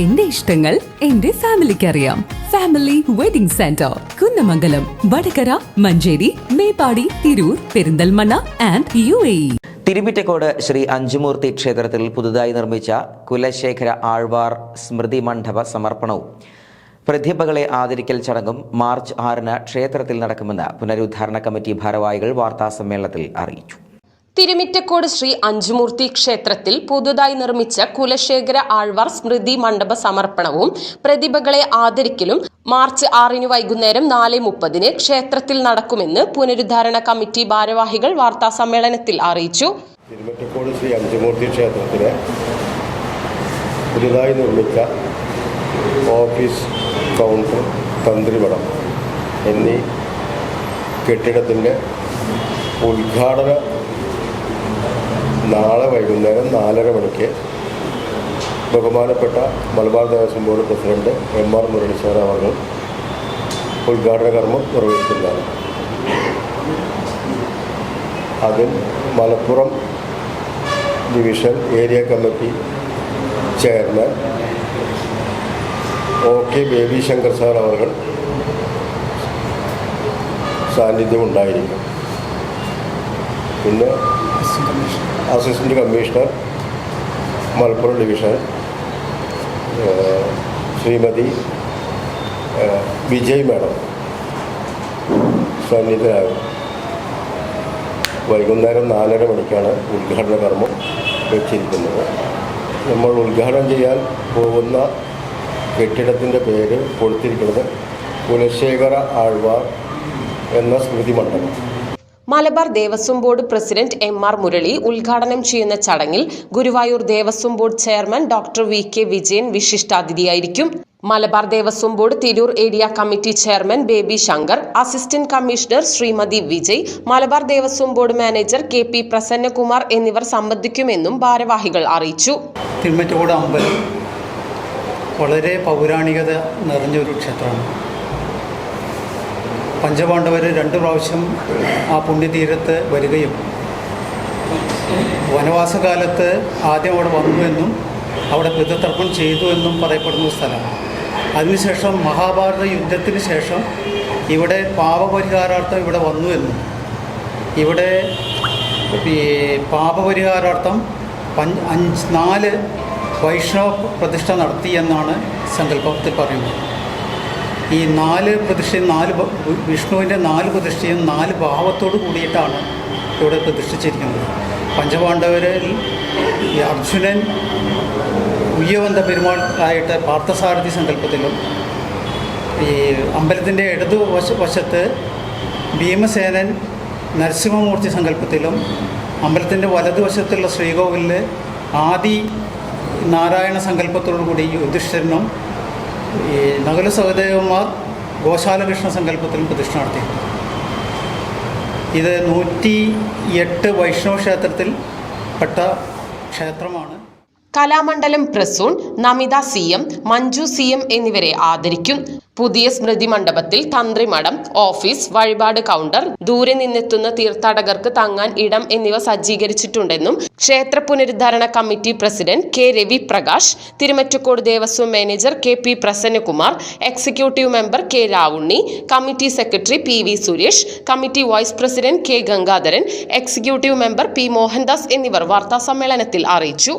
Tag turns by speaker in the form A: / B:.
A: എന്റെ ഇഷ്ടങ്ങൾ എന്റെ ഫാമിലിക്ക് അറിയാം family wedding centre Kunnamangalam Vadakara Manjeri Meppadi Tirur Perinthalmanna and U A
B: Thirumittacode Shri Anchumoorthy ക്ഷേത്രത്തിൽ പുതുതായി നിർമ്മിച്ച കുലശേഖര ആഴ്വാർ സ്മൃതി മണ്ഡപ സമർപ്പണവും പ്രതിഭകളെ ആദരിക്കൽ ചടങ്ങും മാർച്ച് ആറിന് ക്ഷേത്രത്തിൽ നടക്കുമെന്ന് പുനരുദ്ധാരണ കമ്മിറ്റി ഭാരവാഹികൾ വാർത്താസമ്മേളനത്തിൽ അറിയിച്ചു.
C: തിരുമിറ്റക്കോട് ശ്രീ അഞ്ചുമൂർത്തി ക്ഷേത്രത്തിൽ പുതുതായി നിർമ്മിച്ച കുലശേഖര ആഴ്വാർ സ്മൃതി മണ്ഡപ സമർപ്പണവും പ്രതിഭകളെ ആദരിക്കലും മാർച്ച് ആറിന് വൈകുന്നേരം നാല് മുപ്പതിന് ക്ഷേത്രത്തിൽ നടക്കുമെന്ന് പുനരുദ്ധാരണ കമ്മിറ്റി ഭാരവാഹികൾ വാർത്താ സമ്മേളനത്തിൽ അറിയിച്ചു.
D: തിരുമിറ്റക്കോട് ശ്രീ അഞ്ചുമൂർത്തി ക്ഷേത്രത്തിലെ പുതുതായി നിർമ്മിച്ച ഓഫീസ് കൗണ്ടർ തന്ത്രിമഠം എന്നീ കെട്ടിടത്തിന്റെ ഉദ്ഘാടന നാളെ വൈകുന്നേരം നാലര മണിക്ക് ബഹുമാനപ്പെട്ട Malabar Devaswom board president M R Murali sir അവർ ഉദ്ഘാടന കർമ്മം നിർവഹിക്കുന്നതാണ്. അതിൽ Malappuram division area committee chairman O K Baby Shankar sir അവർ സാന്നിധ്യം ഉണ്ടായിരിക്കും. പിന്നെ assistant commissioner Malappuram division Shrimati Vijay madam സന്നിധനാകും വൈകുന്നേരം നാലര മണിക്കാണ് ഉദ്ഘാടന കർമ്മം വെച്ചിരിക്കുന്നത്. നമ്മൾ ഉദ്ഘാടനം ചെയ്യാൻ പോകുന്ന കെട്ടിടത്തിന്റെ പേര് കൊടുത്തിരിക്കുന്നത് കുലശേഖര ആഴ്വാർ എന്ന സ്മൃതി മണ്ഡപം.
C: Malabar Devaswom board president M R Murali ഉദ്ഘാടനം ചെയ്യുന്ന ചടങ്ങിൽ Guruvayur Devaswom board chairman doctor V K Vijayan വിശിഷ്ടാതിഥിയായിരിക്കും. Malabar Devaswom board Tirur area committee chairman Baby Shankar assistant commissioner Shrimati Vijay Malabar Devaswom board manager K P Prasannakumar എന്നിവർ സംബന്ധിക്കുമെന്നും ഭാരവാഹികൾ അറിയിച്ചു.
E: തിരുമറ്റോട് അമ്പലം വളരെ പൗരാണികത നിറഞ്ഞ ഒരു ക്ഷേത്രമാണ്. പഞ്ചപാണ്ഡവർ രണ്ട് പ്രാവശ്യം ആ പുണ്യതീരത്ത് വരികയും വനവാസകാലത്ത് ആദ്യം അവിടെ വന്നു എന്നും അവിടെ പിതൃതർപ്പണം ചെയ്തു എന്നും പറയപ്പെടുന്ന സ്ഥലമാണ്. അതിനുശേഷം മഹാഭാരത യുദ്ധത്തിന് ശേഷം ഇവിടെ പാപപരിഹാരാർത്ഥം ഇവിടെ വന്നു എന്നും. ഇവിടെ ഈ പാപപരിഹാരാർത്ഥം പഞ്ച് അഞ്ച് നാല് വൈഷ്ണവ പ്രതിഷ്ഠ നടത്തി എന്നാണ് സങ്കല്പത്തിൽ പറയുന്നത്. ഈ നാല് പ്രതിഷ്ഠയും നാല് വിഷ്ണുവിന്റെ നാല് പ്രതിഷ്ഠയും നാല് ഭാവത്തോട് കൂടിയിട്ടാണ് ഇവിടെ പ്രതിഷ്ഠിച്ചിരിക്കുന്നത്. പഞ്ചപാണ്ഡവരിൽ അർജുനൻ ഉയ്യവന്ത പെരുമാൾ ആയിട്ട് പാർത്ഥസാരഥി സങ്കല്പത്തിലും ഈ അമ്പലത്തിന്റെ ഇടതു വശ വശത്ത് ഭീമസേനൻ നരസിംഹമൂർത്തി സങ്കല്പത്തിലും അമ്പലത്തിന്റെ വലതുവശത്തുള്ള ശ്രീകോവിലിൽ ആദി നാരായണ സങ്കല്പത്തോടു കൂടി യുധിഷ്ഠിരനും ഈ നകുല സഹദേവന്മാർ ഗോശാലകൃഷ്ണ സങ്കല്പത്തിലും പ്രതിഷ്ഠ നടത്തി. ഇത് നൂറ്റി എട്ട് വൈഷ്ണവ ക്ഷേത്രത്തിൽ പെട്ട ക്ഷേത്രമാണ്
C: Kalamandalam Prasoon Namitha C M Manju C M എന്നിവരെ ആദരിക്കും. പുതിയ സ്മൃതി മണ്ഡപത്തിൽ തന്ത്രിമഠം ഓഫീസ് വഴിപാട് കൗണ്ടർ ദൂരെ നിന്നെത്തുന്ന തീർത്ഥാടകർക്ക് തങ്ങാൻ ഇടം എന്നിവ സജ്ജീകരിച്ചിട്ടുണ്ടെന്നും ക്ഷേത്ര പുനരുദ്ധാരണ committee president K Ravi Prakash Thirumittacode Devaswom manager K P Prasannakumar executive member K Ravunni committee secretary P V Suresh committee vice president K Gangadharan executive member P Mohandas എന്നിവർ വാർത്താ സമ്മേളനത്തിൽ അറിയിച്ചു.